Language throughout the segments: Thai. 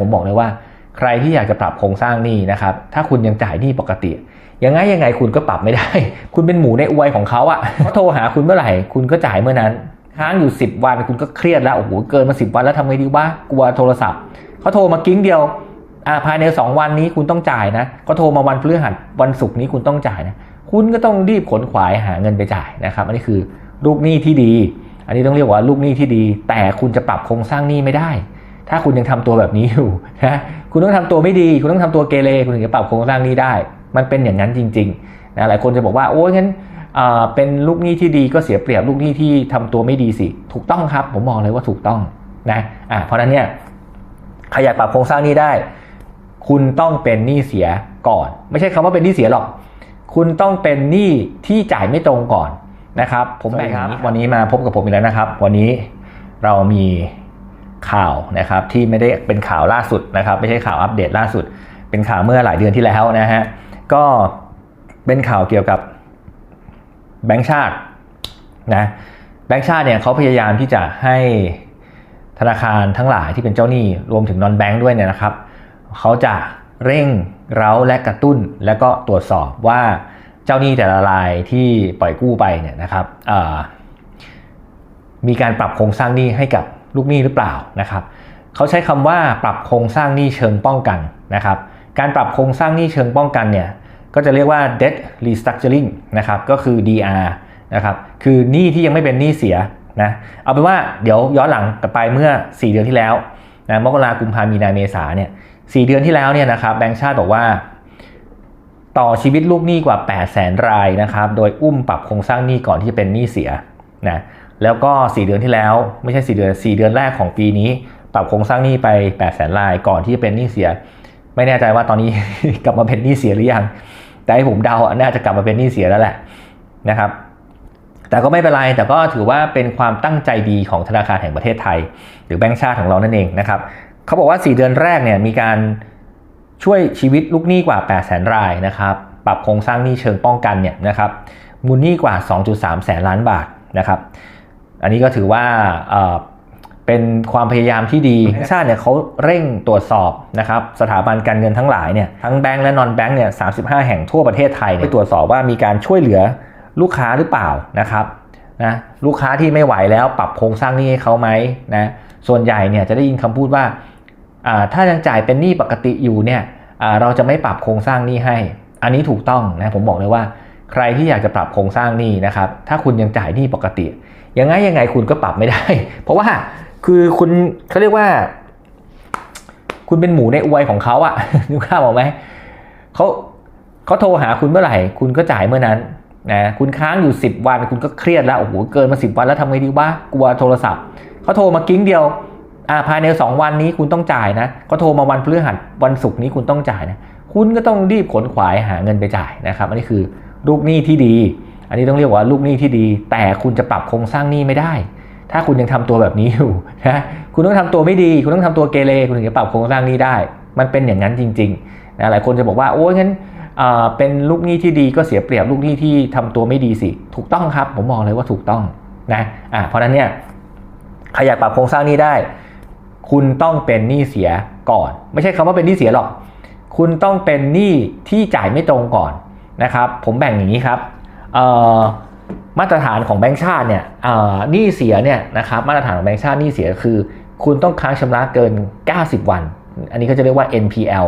ผมบอกเลยว่าใครที่อยากจะปรับโครงสร้างหนี้นะครับ ถ้าคุณยังจ่ายหนี้ปกติ ยังไงยังไงคุณก็ปรับไม่ได้ คุณเป็นหมูในอวยของเขาอะ่ะเขาโทรหาคุณเมื่อไหร่ คุณก็จ่ายเมื่อนั้น ค้างอยู่ 10 วันคุณก็เครียดแล้ว โอ้โห เกินมา 10 วันแล้วทำไงดีวะ กลัวโทรศัพท์ เขาโทรมากิ้งเดียว อ่า ภายใน 2 วันนี้คุณต้องจ่ายนะเขาโทรมาวันพฤหัส วันศุกร์นี้คุณต้องจ่ายนะ คุณก็ต้องรีบขนขวายหาเงินไปจ่ายนะครับ อันนี้คือลูกหนี้ที่ดี อันนี้ต้องเรียกว่าลูกหนี้ที่ดี แต่คุณจะปรับโครงสร้างหนี้ไม่ได้ ถ้าคุณยังทำตัวแบบนี้อยู่นะคุณต้องทำตัวไม่ดี คุณต้องทำตัวเกเรคุณถึงจะปรับโครงสร้างหนี้ได้ มันเป็นอย่างนั้นจริงๆนะหลายคนจะบอกว่าโอ้ยงั้นอ่าเป็นลูกหนี้ที่ดีก็เสียเปรียบลูกหนี้ที่ทำตัวไม่ดีสิ ถูกต้องครับ ผมมองเลยว่าถูกต้องนะอ่าเพราะฉะนั้นเนี่ยใครอยากปรับโครงสร้างหนี้ได้ คุณต้องเป็นหนี้เสียก่อน ไม่ใช่คำว่าเป็นหนี้เสียหรอก คุณต้องเป็นหนี้ที่จ่ายไม่ตรงก่อนนะครับ ผมแบ่งอย่างนี้วันนี้มาพบกับผมอีกแล้วนะครับ วันนี้เรามี ข่าวนะครับที่ไม่ได้เป็นข่าวล่าสุดนะครับไม่ใช่ข่าวอัปเดตล่าสุด เป็นข่าวเมื่อหลายเดือนที่แล้วนะฮะก็เป็นข่าวเกี่ยวกับแบงก์ชาตินะแบงก์ชาติเนี่ยเขาพยายามที่จะให้ธนาคารทั้งหลายที่เป็นเจ้าหนี้รวมถึงนอนแบงก์ด้วยเนี่ยนะครับเขาจะเร่งเร้าและกระตุ้นแล้วก็ตรวจสอบว่าเจ้าหนี้แต่ละรายที่ปล่อยกู้ไปเนี่ยนะครับมีการปรับโครงสร้างหนี้ให้กับ ลูกหนี้หรือเปล่านะครับเขาใช้คำว่าปรับโครงสร้างหนี้เชิงป้องกันนะครับการปรับโครงสร้างหนี้เชิงป้องกันเนี่ยก็จะเรียกว่า debt restructuring นะครับก็คือ DR นะครับคือหนี้ที่ยังไม่เป็นหนี้เสียนะเอาเป็นว่าเดี๋ยวย้อนหลังกลับไปเมื่อ 4 เดือนที่แล้วนะมกรากุมภามีนาเมษาเนี่ยสเดือนที่แล้วเนี่ยนะครับแบงก์ชาติบอกว่า ต่อชีวิตลูกหนี้กว่า 8 0 0แสนรายนะครับโดยอุ้มปรับโครงสร้างหนี้ก่อนที่จะเป็นหนี้เสียนะ แล้วก็ 4 เดือนที่แล้ว ไม่ใช่ 4 เดือน 4 เดือนแรกของปีนี้ ปรับโครงสร้างหนี้ไป8 0แสนรายก่อนที่จะเป็นหนี้เสีย ไม่แน่ใจว่าตอนนี้ กลับมาเป็นหนี้เสียหรือยัง แต่ให้ผมเดาน่าจะกลับมาเป็นหนี้เสียแล้วแหละนะครับ แต่ก็ไม่เป็นไรแต่ก็ถือว่าเป็นความตั้งใจดีของธนาคารแห่งประเทศไทย หรือแบงก์ชาติของเรานั่นเองนะครับเขาบอกว่า 4 เดือนแรกเนี่ยมีการช่วยชีวิตลูกหนี้กว่า 8 0 0แสนรายนะครับ ปรับโครงสร้างหนี้เชิงป้องกันเนี่ยนะครับ มูลหนี้กว่า 2.3 แสนล้านบาทนะครับ อันนี้ก็ถือว่าเป็นความพยายามที่ดีชาติเนี่ยเขาเร่งตรวจสอบนะครับสถาบันการเงินทั้งหลายเนี่ยทั้งแบงก์และนอนแบงก์เนี่ย35แห่งทั่วประเทศไทยไปตรวจสอบว่ามีการช่วยเหลือลูกค้าหรือเปล่านะครับนะลูกค้าที่ไม่ไหวแล้วปรับโครงสร้างหนี้ให้เขาไหมนะส่วนใหญ่เนี่ยจะได้ยินคำพูดว่าถ้ายังจ่ายเป็นหนี้ปกติอยู่เนี่ยเราจะไม่ปรับโครงสร้างหนี้ให้ อันนี้ถูกต้องนะผมบอกเลยว่า ใครที่อยากจะปรับโครงสร้างหนี้นะครับ ถ้าคุณยังจ่ายหนี้ปกติ ยังไงยังไงคุณก็ปรับไม่ได้ เพราะว่าคือคุณเขาเรียกว่า คุณเป็นหมูในอวยของเขาอะนึกภาพออกไหมเขาเขาโทรหาคุณเมื่อไหร่ คุณก็จ่ายเมื่อนั้นนะคุณค้างอยู่ 10 วัน คุณก็เครียดแล้วโอ้โหเกินมา 10 วันแล้วทำไงดีวะกลัวโทรศัพท์เขาโทรมากิ้งเดียวอ่าภายใน 2 วันนี้คุณต้องจ่ายนะก็โทรมาวันพฤหัสวันศุกร์นี้คุณต้องจ่ายนะคุณก็ต้องรีบขนขวายหาเงินไปจ่ายนะครับ อันนี้คือ ลูกหนี้ที่ดี อันนี้ต้องเรียกว่าลูกหนี้ที่ดี แต่คุณจะปรับโครงสร้างหนี้ไม่ได้ ถ้าคุณยังทำตัวแบบนี้อยู่นะคุณต้องทำตัวไม่ดี คุณต้องทำตัวเกเรคุณถึงจะปรับโครงสร้างหนี้ได้ มันเป็นอย่างนั้นจริงๆนะหลายคนจะบอกว่าโอ้ยงั้นเป็นลูกหนี้ที่ดีก็เสียเปรียบลูกหนี้ที่ทำตัวไม่ดีสิ ถูกต้องครับ ผมมองเลยว่าถูกต้องนะอ่าเพราะนั้นเนี่ยใครอยากปรับโครงสร้างหนี้ได้ คุณต้องเป็นหนี้เสียก่อน ไม่ใช่คำว่าเป็นหนี้เสียหรอก คุณต้องเป็นหนี้ที่จ่ายไม่ตรงก่อน นะครับผมแบ่งอย่างนี้ครับมาตรฐานของแบงก์ชาติเนี่ยหนี้เสียเนี่ยนะครับมาตรฐานของแบงก์ชาติหนี้เสียคือ คุณต้องค้างชำระเกิน 90 วัน อันนี้ก็จะเรียกว่า NPL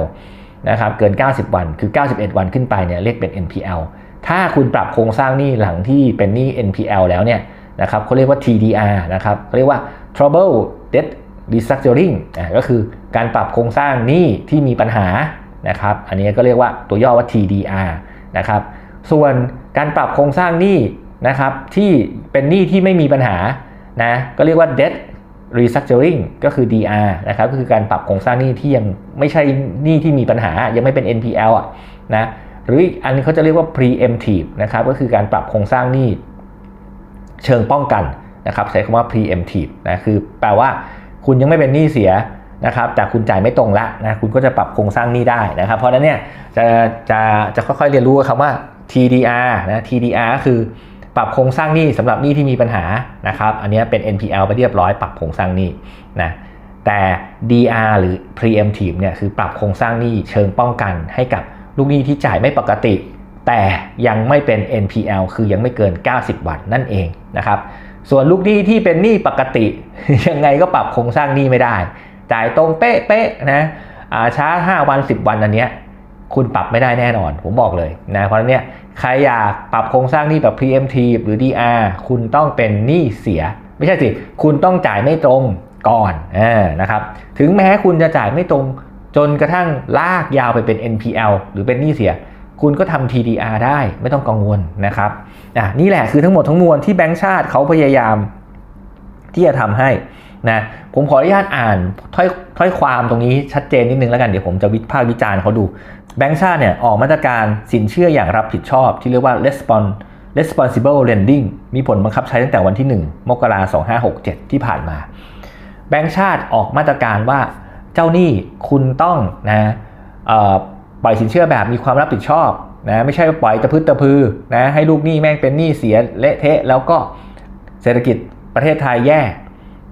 นะครับเกิน 90 วันคือ 91 วันขึ้นไปเนี่ยเรียกเป็น NPL ถ้าคุณปรับโครงสร้างหนี้หลังที่เป็นหนี้ NPL แล้วเนี่ยนะครับเขาเรียกว่า TDR นะครับเขาเรียกว่า Trouble Debt Restructuring ก็คือการปรับโครงสร้างหนี้ที่มีปัญหานะครับ อันนี้ก็เรียกว่าตัวย่อว่า TDR นะครับ ส่วนการปรับโครงสร้างหนี้นะครับที่เป็นหนี้ที่ไม่มีปัญหานะก็เรียกว่า debt restructuring ก็คือ DR นะครับก็คือการปรับโครงสร้างหนี้ที่ยังไม่ใช่หนี้ที่มีปัญหา ยังไม่เป็น NPL อะนะหรืออีกอันนี้เขาจะเรียกว่า preemptive นะครับก็คือการปรับโครงสร้างหนี้เชิงป้องกันนะครับใช้คำว่า preemptive นะคือแปลว่าคุณยังไม่เป็นหนี้เสีย นะครับแต่คุณจ่ายไม่ตรงละนะคุณก็จะปรับโครงสร้างหนี้ได้นะครับ เพราะนั้นเนี่ยจะจะจะค่อยๆเรียนรู้คำว่า TDR นะ TDR คือปรับโครงสร้างหนี้สำหรับหนี้ที่มีปัญหานะครับ อันนี้เป็น NPL ไปเรียบร้อยปรับโครงสร้างหนี้นะแต่ DR หรือ preemptive เนี่ยคือปรับโครงสร้างหนี้เชิงป้องกันให้กับลูกหนี้ที่จ่ายไม่ปกติ แต่ยังไม่เป็น NPL คือยังไม่เกิน 90 วันนั่นเองนะครับ ส่วนลูกหนี้ที่เป็นหนี้ปกติ ยังไงก็ปรับโครงสร้างหนี้ไม่ได้ จ่ายตรงเป๊ะๆนะช้า 5 วัน 10 วันอันเนี้ยคุณปรับไม่ได้แน่นอน ผมบอกเลยนะเพราะนั้นเนี่ยใครอยากปรับโครงสร้างหนี้แบบ PMT หรือ DR คุณต้องเป็นหนี้เสีย ไม่ใช่สิ คุณต้องจ่ายไม่ตรงก่อนอนะครับถึงแม้คุณจะจ่ายไม่ตรงจนกระทั่งลากยาวไปเป็น NPL หรือเป็นหนี้เสีย คุณก็ทำ TDR ได้ไม่ต้องกังวลนะครับอะนี่แหละคือทั้งหมดทั้งมวลที่แบงก์ชาติเขาพยายามที่จะทำให้ นะผมขออนุญาตอ่านถ้อยถ้อยความตรงนี้ชัดเจนนิดนึงแล้วกันเดี๋ยวผมจะวิพากษ์วิจารณ์เขาดูแบงก์ชาติเนี่ยออกมาตรการสินเชื่ออย่างรับผิดชอบ ที่เรียกว่า respons responsible lending มีผลบังคับใช้ตั้งแต่วันที่ 1 มกราคม 2567 ที่ผ่านมา แบงก์ชาติออกมาตรการว่าเจ้าหนี้คุณต้องนะปล่อยสินเชื่อแบบมีความรับผิดชอบนะไม่ใช่ปล่อยตะพื้ตะพือนะให้ลูกหนี้แม่งเป็นหนี้เสียเละเทะแล้วก็เศรษฐกิจประเทศไทยแย่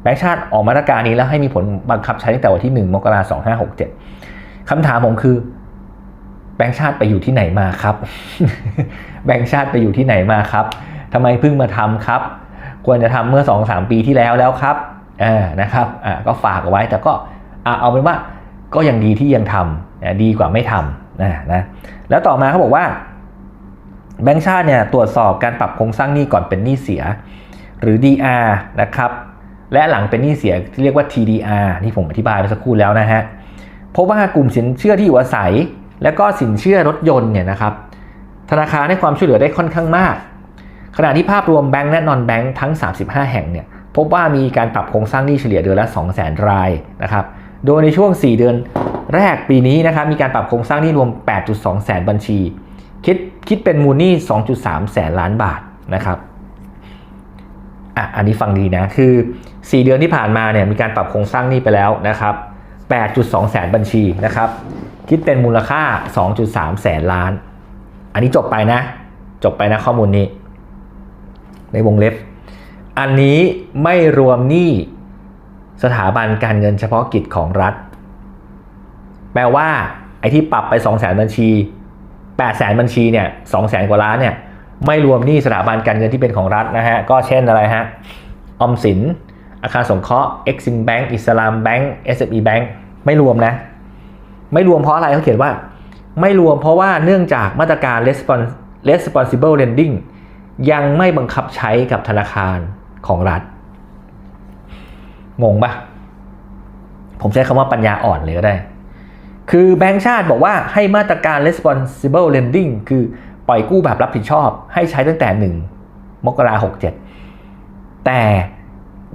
แบงก์ชาติออกมาตรการนี้แล้วให้มีผลบังคับใช้ตั้งแต่วันที่ 1 มกราคม 2567คำถามผมคือ แบงก์ชาติไปอยู่ที่ไหนมาครับ แบงก์ชาติไปอยู่ที่ไหนมาครับทำไมเพิ่งมาทำครับ ควรจะทำเมื่อ 2-3 ปีที่แล้วแล้วครับอ่านะครับอ่าก็ฝากเอาไว้แต่ก็เอาเป็นว่าก็ยังดีที่ยังทำดีกว่าไม่ทำนะนะแล้วต่อมาเขาบอกว่า แบงก์ชาติเนี่ยตรวจสอบการปรับโครงสร้างหนี้ก่อนเป็นหนี้เสีย หรือ DR นะครับ และหลังเป็นหนี้เสียที่เรียกว่า TDR ที่ผมอธิบายไปสักครู่แล้วนะฮะพบว่ากลุ่มสินเชื่อที่อยู่อาศัย และก็สินเชื่อรถยนต์เนี่ยนะครับธนาคารให้ความช่วยเหลือได้ค่อนข้างมาก ขณะที่ภาพรวมแบงก์และนอนแบงก์ทั้ง 35 แห่งเนี่ยพบว่ามีการปรับโครงสร้างหนี้เฉลี่ยเดือนละ 200,000 รายนะครับโดยในช่วง 4 เดือนแรกปีนี้นะครับมีการปรับโครงสร้างหนี้รวม 8.2 แสนบัญชี คิดคิดเป็นมูลหนี้ 2.3 แสนล้านบาทนะครับอะอันนี้ฟังดีนะคือ 4 เดือนที่ผ่านมาเนี่ยมีการปรับโครงสร้างหนี้ไปแล้วนะครับ8.2 แสนบัญชีนะครับคิดเป็นมูลค่า 2.3 แสนล้าน อันนี้จบไปนะ จบไปนะข้อมูลนี้ ในวงเล็บ อันนี้ไม่รวมหนี้สถาบันการเงินเฉพาะกิจของรัฐ แปลว่าไอ้ที่ปรับไป 2 0 0 0 0 0บัญชี8 0 0 0 0บัญชีเนี่ย2 0 0 0 0 0กว่าล้านเนี่ยไม่รวมหนี้สถาบันการเงินที่เป็นของรัฐนะฮะ ก็เช่นอะไรฮะ ออมสิน อาคารสงเคราะห์ Exim Bank อิสลามแบงก์ SME Bank ไม่รวมนะ ไม่รวมเพราะอะไรเขาเขียนว่า ไม่รวมเพราะว่าเนื่องจากมาตรการ responsible lending ยังไม่บังคับใช้กับธนาคารของรัฐ งงปะผมใช้คำว่าปัญญาอ่อนเลยก็ได้ คือแบงก์ชาติบอกว่าให้มาตรการ responsible lending คือปล่อยกู้แบบรับผิดชอบ ให้ใช้ตั้งแต่ 1 มกราหกเจ็ดแต่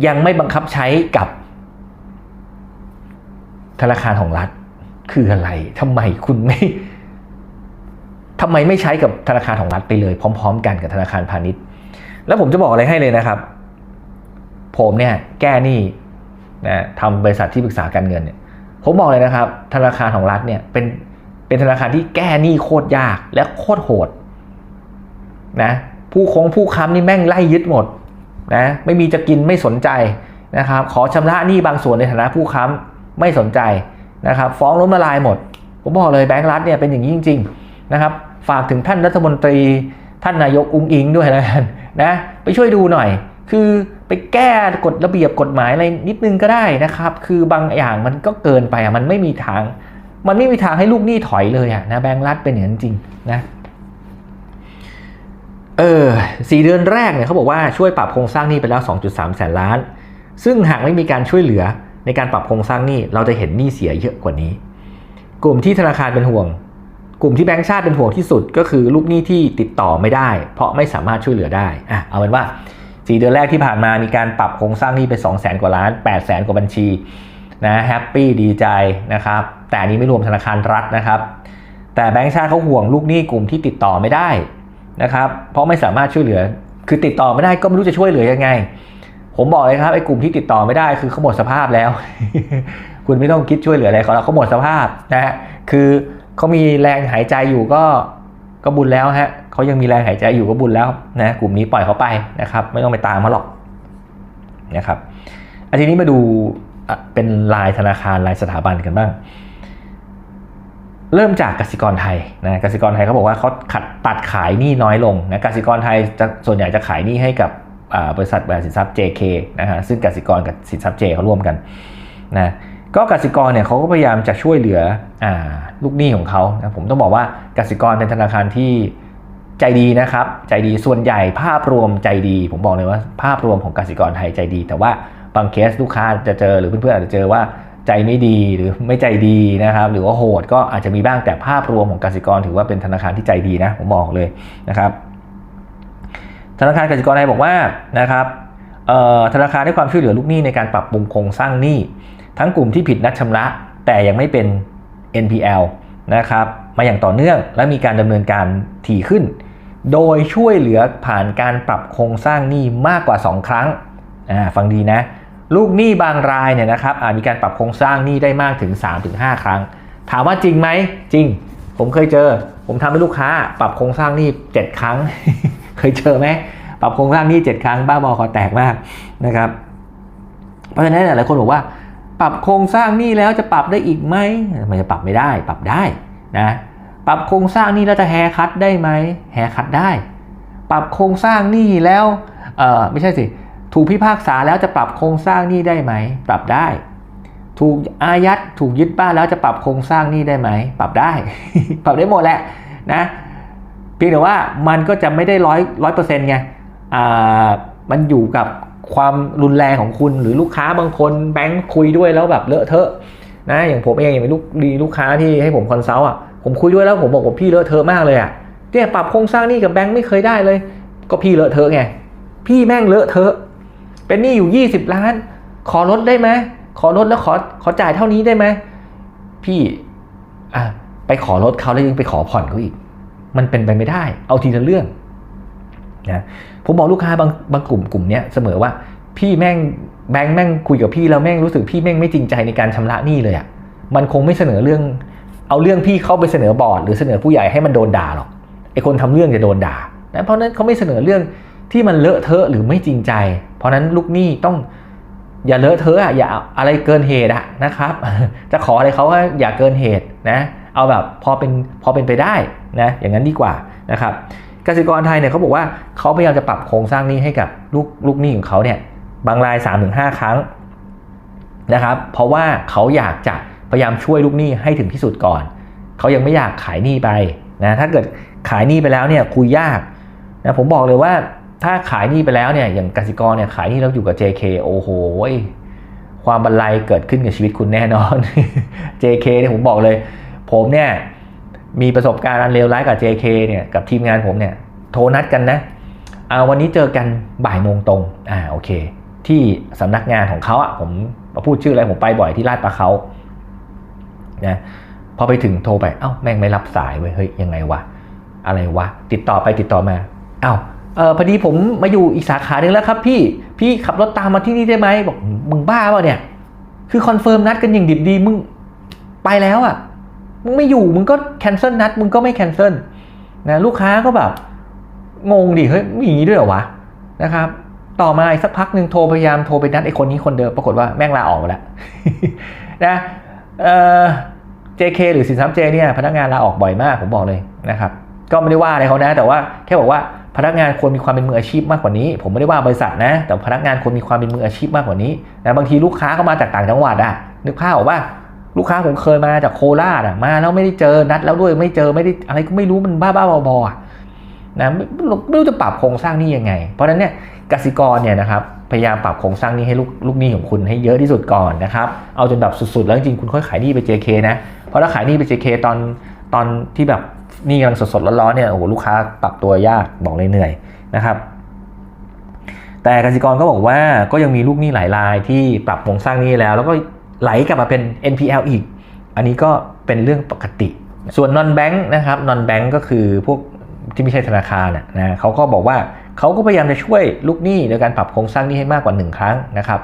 ยังไม่บังคับใช้กับธนาคารของรัฐคืออะไรทำไมคุณไม่ทำไมไม่ใช้กับธนาคารของรัฐไปเลย พร้อม ๆ กันกับธนาคารพาณิชย์ แล้วผมจะบอกอะไรให้เลยนะครับ ผมเนี่ยแก้หนี้นะทำบริษัทที่ปรึกษาการเงินเนี่ยผมบอกเลยนะครับ ธนาคารของรัฐเนี่ยเป็นเป็นธนาคารที่แก้หนี้โคตรยากและโคตรโหดนะผู้คงผู้ค้ำนี่แม่งไล่ยึดหมด นะไม่มีจะกินไม่สนใจนะครับขอชำระหนี้บางส่วนในฐานะผู้ค้ำไม่สนใจนะครับฟ้องล้มละลายหมด ผมบอกเลยแบงก์รัฐเนี่ยเป็นอย่างนี้จริงๆนะครับฝากถึงท่านรัฐมนตรีท่านนายกอุ้งอิงด้วยนนะไปช่วยดูหน่อย คือไปแก้กฎระเบียบกฎหมายอะไรนิดนึงก็ได้นะครับ คือบางอย่างมันก็เกินไปอะมันไม่มีทาง มันไม่มีทางให้ลูกหนี้ถอยเลยอะนะแบงก์รัฐเป็นอย่างนั้นจริงนะ เออสี่เดือนแรกเนี่ยเขาบอกว่าช่วยปรับโครงสร้างหนี้ไปแล้ว 2.3 แสนล้าน ซึ่งหากไม่มีการช่วยเหลือในการปรับโครงสร้างหนี้เราจะเห็นหนี้เสียเยอะกว่านี้ กลุ่มที่ธนาคารเป็นห่วง กลุ่มที่แบงก์ชาติเป็นห่วงที่สุดก็คือลูกหนี้ที่ติดต่อไม่ได้ เพราะไม่สามารถช่วยเหลือได้อะเอาเป็นว่า4เดือนแรกที่ผ่านมามีการปรับโครงสร้างหนี้ไป 2 0 0แสนกว่าล้าน8 0 0แสนกว่าบัญชีนะแฮปปี้ดีใจนะครับ แต่นี้ไม่รวมธนาคารรัฐนะครับ แต่แบงก์ชาติเขาห่วงลูกหนี้กลุ่มที่ติดต่อไม่ได้ นะครับ เพราะไม่สามารถช่วยเหลือ คือติดต่อไม่ได้ก็ไม่รู้จะช่วยเหลือยังไง ผมบอกเลยครับไอ้กลุ่มที่ติดต่อไม่ได้คือเขาหมดสภาพแล้ว คุณไม่ต้องคิดช่วยเหลืออะไรเขาแล้วเขาหมดสภาพนะฮะคือเขามีแรงหายใจอยู่ก็ก็บุญแล้วฮะเขายังมีแรงหายใจอยู่ก็บุญแล้วนะกลุ่มนี้ปล่อยเขาไปนะครับ ไม่ต้องไปตามเขาหรอกนะครับอันทีนี้มาดูเป็นรายธนาคารรายสถาบันกันบ้าง เริ่มจากกสิกรไทยนะกสิกรไทยเขาบอกว่าเขาขัดตัดขายหนี้น้อยลงนะกสิกรไทยจะส่วนใหญ่จะขายหนี้ให้กับบริษัทบริษัทสินทรัพย์ JK นะฮะซึ่งกสิกรกับสินทรัพย์ J เขาร่วมกันนะก็กสิกรเนี่ยเขาก็พยายามจะช่วยเหลืออลูกหนี้ของเขานะผมต้องบอกว่ากสิกรเป็นธนาคารที่ใจดีนะครับ ใจดีส่วนใหญ่ภาพรวมใจดี ผมบอกเลยว่าภาพรวมของกสิกรไทยใจดี แต่ว่าบางเคสลูกค้าจะเจอหรือเพื่อนๆอาจจะเจอว่า ใจไม่ดีหรือไม่ใจดีนะครับ หรือว่าโหดก็อาจจะมีบ้างแต่ภาพรวมของกสิกรถือว่าเป็นธนาคารที่ใจดีนะผมบอกเลยนะครับ ธนาคารกสิกรไทยบอกว่านะครับธนาคารให้ความช่วยเหลือลูกหนี้ในการปรับปรุงโครงสร้างหนี้ทั้งกลุ่มที่ผิดนัดชำระ แต่ยังไม่เป็น NPL นะครับมาอย่างต่อเนื่องและมีการดำเนินการถี่ขึ้น โดยช่วยเหลือผ่านการปรับโครงสร้างหนี้มากกว่า 2 ครั้งฟังดีนะ ลูกหนี้บางรายเนี่ยนะครับมีการปรับโครงสร้างหนี้ได้มากถึง 3-5 ครั้ง ถามว่าจริงไหมจริง ผมเคยเจอ ผมทำให้ลูกค้า ปรับโครงสร้างหนี้7ครั้ง เคยเจอไหมปรับโครงสร้างหนี้7ครั้งบ้าบอคอแตกมากนะครับ เพราะฉะนั้นหลายคนบอกว่า ปรับโครงสร้างหนี้แล้วจะปรับได้อีกไหมมันจะปรับไม่ได้ ปรับได้นะปรับโครงสร้างหนี้แล้วจะแฮคัตได้ไหมแฮคัตได้ ปรับโครงสร้างหนี้แล้วเออไม่ใช่สิ ถูกพิพากษาแล้วจะปรับโครงสร้างหนี้ได้ไหม ปรับได้ ถูกอายัดถูกยึดบ้านแล้วจะปรับโครงสร้างหนี้ได้ไหม ปรับได้ ปรับได้หมดแหละนะเพียงแต่ว่ามันก็จะไม่ได้ร้อยร้อยเปอร์เซ็นต์ไงอ่ามันอยู่กับความรุนแรงของคุณหรือลูกค้าบางคนแบงค์คุยด้วยแล้วแบบเลอะเทอะนะอย่างผมเองอย่างเป็นลูกดีลูกค้าที่ให้ผมคอนซัลท์อะผมคุยด้วยแล้วผมบอกว่าพี่เลอะเทอะมากเลยอะเนี่ยปรับโครงสร้างนี้กับแบงค์ไม่เคยได้เลย ก็พี่เลอะเทอะไงพี่แม่งเลอะเทอะ เป็นหนี้อยู่ 20 ล้าน ขอลดได้ไหมขอลดแล้วขอขอจ่ายเท่านี้ได้ไหมพี่อะไปขอลดเขาแล้วยังไปขอผ่อนเขาอีก มันเป็นไปไม่ได้ เอาทีละเรื่องนะผมบอกลูกค้าบางบางกลุ่มกลุ่มเนี้ยเสมอว่า พี่แม่งแบงค์แม่งคุยกับพี่แล้วแม่งรู้สึกพี่แม่งไม่จริงใจในการชำระหนี้เลยอะ่ะมันคงไม่เสนอเรื่อง เอาเรื่องพี่เข้าไปเสนอบอร์ดหรือเสนอผู้ใหญ่ให้มันโดนด่าหรอกไอคนทำเรื่องจะโดนด่านะเพราะนั้นเขาไม่เสนอเรื่องที่มันเลอะเทอะหรือไม่จริงใจ เพราะนั้นลูกหนี้ต้องอย่าเลอะเทอะอย่าอะไรเกินเหตุอะนะครับ จะขออะไรเขาว่าอย่าเกินเหตุนะเอาแบบพอเป็นพอเป็นไปได้นะอย่างนั้นดีกว่านะครับกสิกรไทยเนี่ยเขาบอกว่าเขาพยายามจะปรับโครงสร้างหนี้ให้กับลูกลูกหนี้ของเขาเนี่ยบางราย3-5 ครั้งนะครับเพราะว่าเขาอยากจะพยายามช่วยลูกหนี้ให้ถึงที่สุดก่อน เขายังไม่อยากขายหนี้ไปนะถ้าเกิดขายหนี้ไปแล้วเนี่ยคุยยากนะผมบอกเลยว่า ถ้าขายหนี้ไปแล้วเนี่ยอย่างกสิกรเนี่ยขายหนี้แล้วอยู่กับ JK โอ้โหความบันไลเกิดขึ้นกับชีวิตคุณแน่นอน JK เนี่ยผมบอกเลย ผมเนี่ยมีประสบการณ์อันเลวร้ายกับ JK เนี่ยกับทีมงานผมเนี่ยโทรนัดกันนะเอาวันนี้เจอกันบ่ายโมงตรงอ่าโอเค ที่สำนักงานของเขาอะผมพูดชื่ออะไรผมไปบ่อยที่ลาดปลาเขานะพอไปถึงโทรไป เอ้าแม่งไม่รับสายเว้ยเฮ้ยยังไงวะอะไรวะติดต่อไปติดต่อมา เอ้า เออพอดีผมมาอยู่อีกสาขาหนึ่งแล้วครับพี่พี่ขับรถตามมาที่นี่ได้ไหมบอกมึงบ้าเปล่าเนี่ยคือคอนเฟิร์มนัดกันอย่างดิบดีมึงไปแล้วอะมึงไม่อยู่มึงก็แคนเซิลนัดมึงก็ไม่แคนเซิลนะลูกค้าก็แบบงงดิเฮ้ยมีอย่างนี้ด้วยเหรอวะนะครับต่อมาอีกสักพักหนึ่งโทรพยายามโทรไปนัดไอ้คนนี้คนเดิมปรากฏว่าแม่งลาออกแล้วนะเออ JK หรือสินทรัพย์เจเนี่ยพนักงานลาออกบ่อยมากผมบอกเลยนะครับ ก็ไม่ได้ว่าอะไรเขานะ แต่ว่าแค่บอกว่า พนักงานควรมีความเป็นมืออาชีพมากกว่านี้ ผมไม่ได้ว่าบริษัทนะ แต่พนักงานควรมีความเป็นมืออาชีพมากกว่านี้นะบางทีลูกค้าก็มาจากต่างจังหวัดอะนึกภาพออกว่าลูกค้าผมเคยมาจากโคราชอะมาแล้วไม่ได้เจอนัดแล้วด้วยไม่เจอไม่ได้อะไรก็ไม่รู้มันบ้าๆบอๆอะนะไม่รู้จะปรับโครงสร้างนี้ยังไง เพราะฉะนั้นเนี่ยกสิกรเนี่ยนะครับพยายามปรับโครงสร้างนี้ให้ลูกลูกหนี้ของคุณให้เยอะที่สุดก่อนนะครับเอาจนแบบสุดๆ แล้วจริงๆคุณค่อยขายหนี้ไป JK นะเพราะถ้าขายหนี้ไป JK ตอนตอนที่แบบ นี้กำลังสดๆร้อนๆเนี่ยโอ้โหลูกค้าปรับตัวยากบอกเลยเหนื่อยนะครับ แต่กสิกรก็บอกว่าก็ยังมีลูกหนี้หลายรายที่ปรับโครงสร้างนี้แล้ว แล้วก็ไหลกลับมาเป็น NPL อีก อันนี้ก็เป็นเรื่องปกติ ส่วน non bank นะครับ non bank ก็คือพวกที่ไม่ใช่ธนาคารนะเขาก็บอกว่าเขาก็พยายามจะช่วยลูกหนี้โดยการปรับโครงสร้างนี้ให้มากกว่า 1 ครั้งนะครับ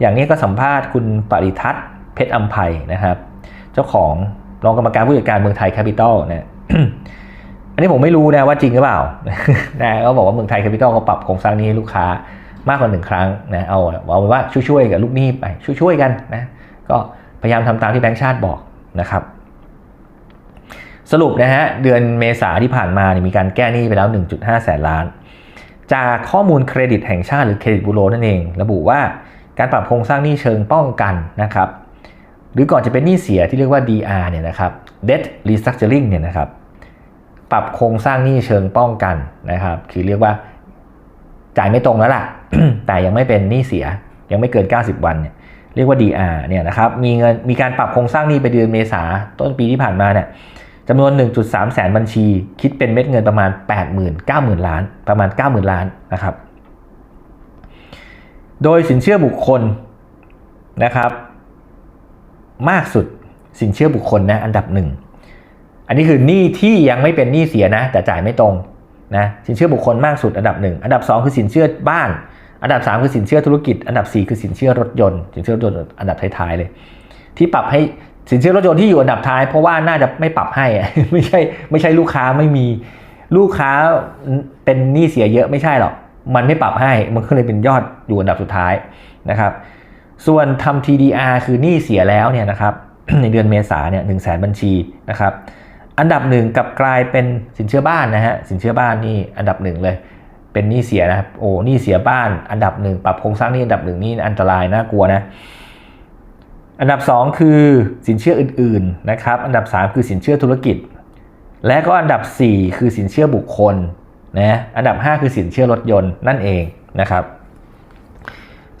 อย่างนี้ก็สัมภาษณ์คุณปริทัศน์เพชรอัมภัยนะครับ เจ้าของรองกรรมการผู้จัดการเมืองไทยแคปิตอลนะ อันนี้ผมไม่รู้นะว่าจริงหรือเปล่านะเขาบอกว่าเมืองไทยแคปิตอลก็ปรับโครงสร้างนี้ให้ลูกค้ามากกว่าหนึ่งครั้งนะเอาเอาเป็นว่าช่วยๆกับลูกหนี้ไปช่วยๆกันนะก็พยายามทำตามที่แบงก์ชาติบอกนะครับ สรุปนะฮะเดือนเมษาที่ผ่านมาเนี่ยมีการแก้หนี้ไปแล้ว 1.5 แสนล้าน จากข้อมูลเครดิตแห่งชาติหรือเครดิตบูโรนั่นเอง ระบุว่าการปรับโครงสร้างหนี้เชิงป้องกันนะครับ หรือก่อนจะเป็นหนี้เสียที่เรียกว่า DR เนี่ยนะครับ debt restructuring เนี่ยนะครับปรับโครงสร้างหนี้เชิงป้องกันนะครับ คือเรียกว่าจ่ายไม่ตรงแล้วล่ะ แต่ยังไม่เป็นหนี้เสียยังไม่เกิน 90 วันเนี่ยเรียกว่า DR เนี่ยนะครับมีเงินมีการปรับโครงสร้างหนี้ไปเดือนเมษาต้นปีที่ผ่านมาเนี่ยจำนวน 1.3 แสนบัญชี คิดเป็นเม็ดเงินประมาณ 80,000 90,000 ล้าน ประมาณ 90,000 ล้านนะครับ โดยสินเชื่อบุคคลนะครับ มากสุด สินเชื่อบุคคลนะอันดับหนึ่งอันนี้คือหนี้ที่ยังไม่เป็นหนี้เสียนะ แต่จ่ายไม่ตรงนะสินเชื่อบุคคลมากสุดอันดับหนึ่งอันดับ 2 คือสินเชื่อบ้าน อันดับ 3 คือสินเชื่อธุรกิจ อันดับ 4 คือสินเชื่อรถยนต์สินเชื่อรถยนต์อันดับท้ายๆเลย ที่ปรับให้สินเชื่อรถยนต์ที่อยู่อันดับท้าย เพราะว่าน่าจะไม่ปรับให้ไม่ใช่ไม่ใช่ลูกค้าไม่มีลูกค้าเป็นหนี้เสียเยอะไม่ใช่หรอกมันไม่ปรับให้มันก็เลยเป็นยอดอยู่อันดับสุดท้ายนะครับ ส่วนทำ TDR คือหนี้เสียแล้วเนี่ยนะครับ ในเดือนเมษาเนี่ยหนึ่งแสนบัญชีนะครับ อันดับหนึ่งกับกลายเป็นสินเชื่อบ้านนะฮะสินเชื่อบ้านนี่อันดับหนึ่งเลย เป็นหนี้เสียนะครับโอ้หนี้เสียบ้าน อันดับหนึ่งปรับโครงสร้างหนี้อันดับหนึ่งนี่อันตรายน่ากลัวนะอันดับ 2 คือสินเชื่ออื่นๆนะครับ อันดับ 3 คือสินเชื่อธุรกิจ และก็อันดับ 4 คือสินเชื่อบุคคลนะอันดับ 5 คือสินเชื่อรถยนต์นั่นเองนะครับ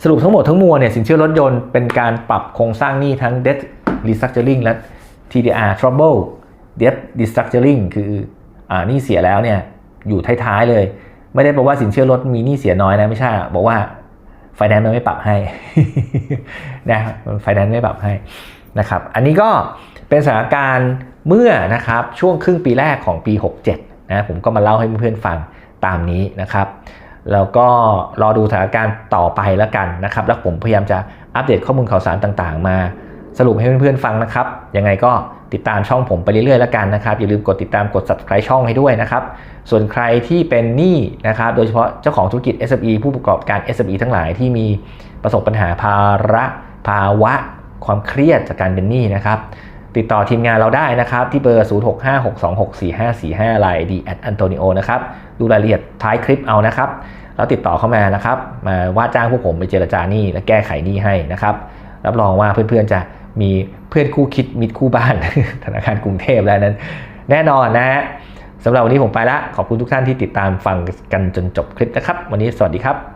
สรุปทั้งหมดทั้งมวลเนี่ยสินเชื่อรถยนต์เป็นการปรับโครงสร้างหนี้ทั้ง debt restructuring และ TDR trouble debt restructuring คืออ่านี้เสียแล้วเนี่ยอยู่ท้ายๆเลย ไม่ได้บอกว่าสินเชื่อรถมีหนี้เสียน้อยนะไม่ใช่บอกว่าไฟแนนซ์มันไม่ปรับให้นะไฟแนนซ์ไม่ปรับให้นะครับ อันนี้ก็เป็นสถานการณ์เมื่อนะครับช่วงครึ่งปีแรกของปี 67นะผมก็มาเล่าให้เพื่อนๆฟังตามนี้นะครับแล้วก็รอดูสถานการณ์ต่อไปแล้วกันนะครับ แล้วผมพยายามจะอัปเดตข้อมูลข่าวสารต่างๆ มา สรุปให้เพื่อนๆฟังนะครับ ยังไงก็ติดตามช่องผมไปเรื่อยๆแล้วกันนะครับ อย่าลืมกดติดตามกด subscribe ช่องให้ด้วยนะครับ ส่วนใครที่เป็นหนี้นะครับ โดยเฉพาะเจ้าของธุรกิจ SME ผู้ประกอบการ SME ทั้งหลายที่มีประสบปัญหาภาระภาวะ ความเครียดจากการเป็นหนี้นะครับ ติดต่อทีมงานเราได้นะครับ ที่เบอร์ 0656264545ไลน์ดีแอดอันโตนิโอนะครับ ดูรายละเอียดท้ายคลิปเอานะครับ แล้วติดต่อเข้ามานะครับ มาว่าจ้างพวกผมไปเจรจาหนี้และแก้ไขหนี้ให้นะครับ รับรองว่าเพื่อนๆจะ มีเพื่อนคู่คิดมิตรคู่บ้าน ธนาคารกรุงเทพแล้วนั้น แน่นอนนะฮะสำหรับวันนี้ผมไปละขอบคุณทุกท่านที่ติดตามฟังกันจนจบคลิปนะครับ วันนี้สวัสดีครับ